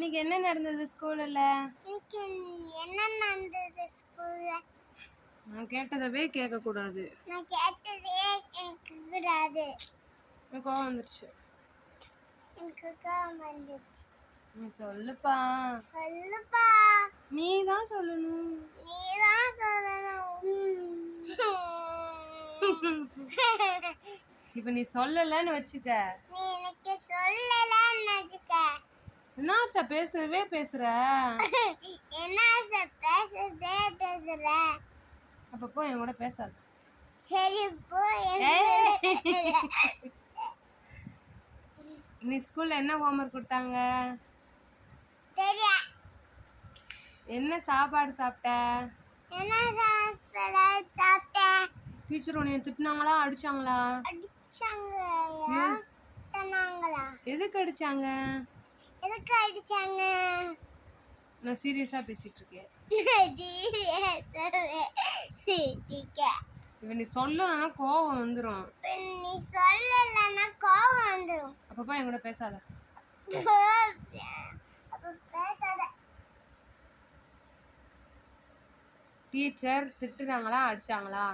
இன்னைக்கு என்ன நடந்தது ஸ்கூலில்? இன்னைக்கு என்ன நடந்தது ஸ்கூல்ல? நான் கேட்டதவே கேட்கக்கூடாது. நான் கேட்டதே எனக்கு கூடாது எனக்கு கோவம் வந்துருச்சு. எனக்கு கோவம் வந்துச்சு நீ சொல்லுப்பா. சொல்லுப்பா. நீ தான் சொல்லணும். நீதான் சொல்லணும். இப்போ நீ சொல்லலைன்னு வச்சுக்க. நீ எனக்கு சொல்லலன்னு வச்சுக்க. என்ன ஆர்ஷா பேசுறதவே பேசுற? என்ன சார் பேசுறதே பேசுற? அப்போ போ என் கூட பேசாத. சரி போ நீ ஸ்கூல்ல என்ன ஹோம்ஒர்க் கொடுத்தாங்க? என்ன சாப்பாடு சாப்பிட்ட? என்ன சாப்பிட சாப்பிட்டேன் டீச்சர் உன்னைய திட்டினாங்களா அடிச்சாங்களா? அடிச்சாங்க எதுக்கு அடிச்சாங்க? எதுக்கு அடிச்சாங்க? நான் சீரியஸா பேசிட்டு இருக்கேன் இப்போ நீ சொல்லணும்னா கோவம் வந்துடும் இப்ப நீ சொல்லலைன்னா கோவம் வந்துடும் அப்பப்போ என் கூட பேசாத. அப்ப பேசாத. டீச்சர் திட்டுனாங்களா அடிச்சாங்களா?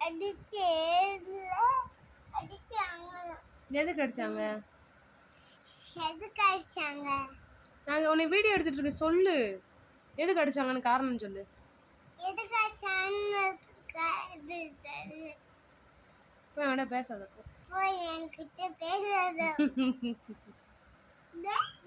அடிச்சு அடிச்சாங்க எதுக்கு அடிச்சாங்க? எதுக்கு அடிச்சாங்க நாங்கள் உன்னை வீடியோ எடுத்துட்டு இருக்கேன் சொல்லு எதுக்கு அடிச்சாங்கன்னு காரணம் சொல்லு எதுக்கு அடிச்சாங்க இது தெரியல. போய் என் கூட பேசாத. போய் என்கிட்ட பேசாத